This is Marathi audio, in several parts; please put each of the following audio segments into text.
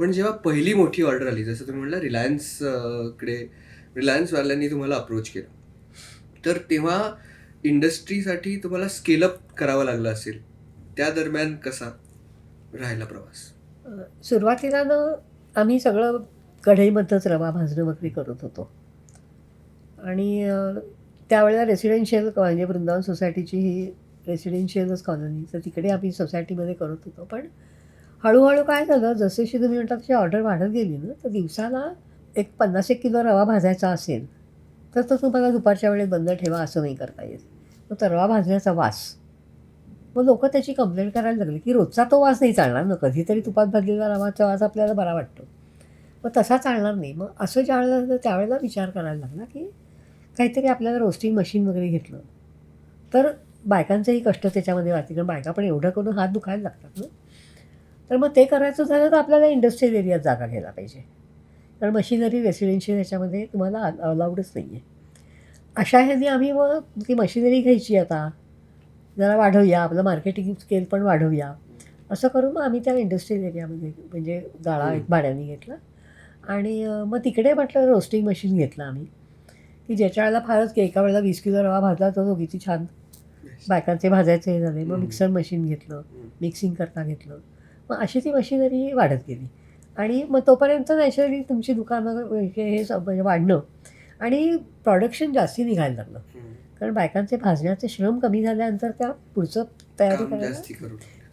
पण जेव्हा पहिली मोठी ऑर्डर आली जसं तुम्ही म्हणला रिलायन्सकडे रिलायन्सवाल्यांनी तुम्हाला अप्रोच केलं तर तेव्हा इंडस्ट्रीसाठी तुम्हाला स्केलअप करावं लागलं असेल त्या दरम्यान कसा राहिला प्रवास? सुरुवातीला ना आम्ही सगळं कढईमध्येच रवा भाजणं वगैरे करत होतो. आणि त्यावेळेला रेसिडेन्शियल म्हणजे वृंदावन सोसायटीची ही रेसिडेन्शियलच कॉलनी तर तिकडे आम्ही सोसायटीमध्ये करत होतो. पण हळूहळू काय झालं जसेशी तुम्ही म्हणता तशी ऑर्डर वाढत गेली ना तर दिवसाला एक पन्नास एक किलो रवा भाजायचा असेल तर तो तुम्हाला दुपारच्या वेळेत बंद ठेवा असं नाही करता येत. मग तर रवा भाजण्याचा वास. मग लोक त्याची कंप्लेंट करायला लागली की रोजचा तो वास नाही चालणार ना कधीतरी तुपात भाजलेला रवाचा वास आपल्याला बरा वाटतो. मग तसा चालणार नाही. मग असं ज्यावेळेला तर त्यावेळेला विचार करायला लागला की काहीतरी आपल्याला रोस्टिंग मशीन वगैरे घेतलं. तर बायकांचेही कष्ट त्याच्यामध्ये वाटते कारण बायका पण एवढं करून हात दुखायला लागतात ना. तर मग ते करायचं झालं तर आपल्याला इंडस्ट्रियल एरियात जागा घ्यायला पाहिजे. कारण मशिनरी रेसिडेन्शियल ह्याच्यामध्ये तुम्हाला अलाउडच नाही आहे अशा ह्याने आम्ही मग ती मशिनरी घ्यायची आता. जरा वाढवूया आपलं मार्केटिंग स्केल पण वाढवूया. असं करून मग आम्ही त्या इंडस्ट्रियल एरियामध्ये म्हणजे गाळा एक भाड्याने घेतला. आणि मग तिकडे म्हटलं रोस्टिंग मशीन घेतलं आम्ही. की ज्याच्या वेळेला फारच की एका वेळेला वीस किलो रवा भाजला तर तो किती छान बायकांचे भाजायचे हे झाले. मग. मिक्सर मशीन घेतलं मिक्सिंग करता घेतलं. मग अशी ती मशिनरी वाढत गेली. आणि मग तोपर्यंत नॅचरली तुमची दुकानं हे हे म्हणजे वाढणं आणि प्रोडक्शन जास्ती निघायला लागलं. कारण बायकांचे भाजण्याचे श्रम कमी झाल्यानंतर त्या पुढचं तयारी करायला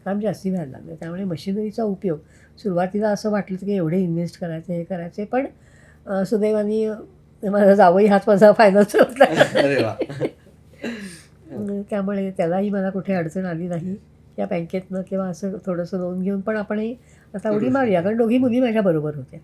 काम जास्ती व्हायला लागलं. त्यामुळे मशिनरीचा उपयोग सुरुवातीला असं वाटलं की एवढे इन्व्हेस्ट करायचे हे करायचे पण सुदैवाने माझा जावई हाच माझा फायनान्स होता त्यामुळे त्यालाही मला कुठे अडचण आली नाही. या बँकेतनं किंवा असं थोडंसं लोन घेऊन पण आपणही आता उडी मारूया कारण दोघी मुली माझ्या बरोबर होत्या.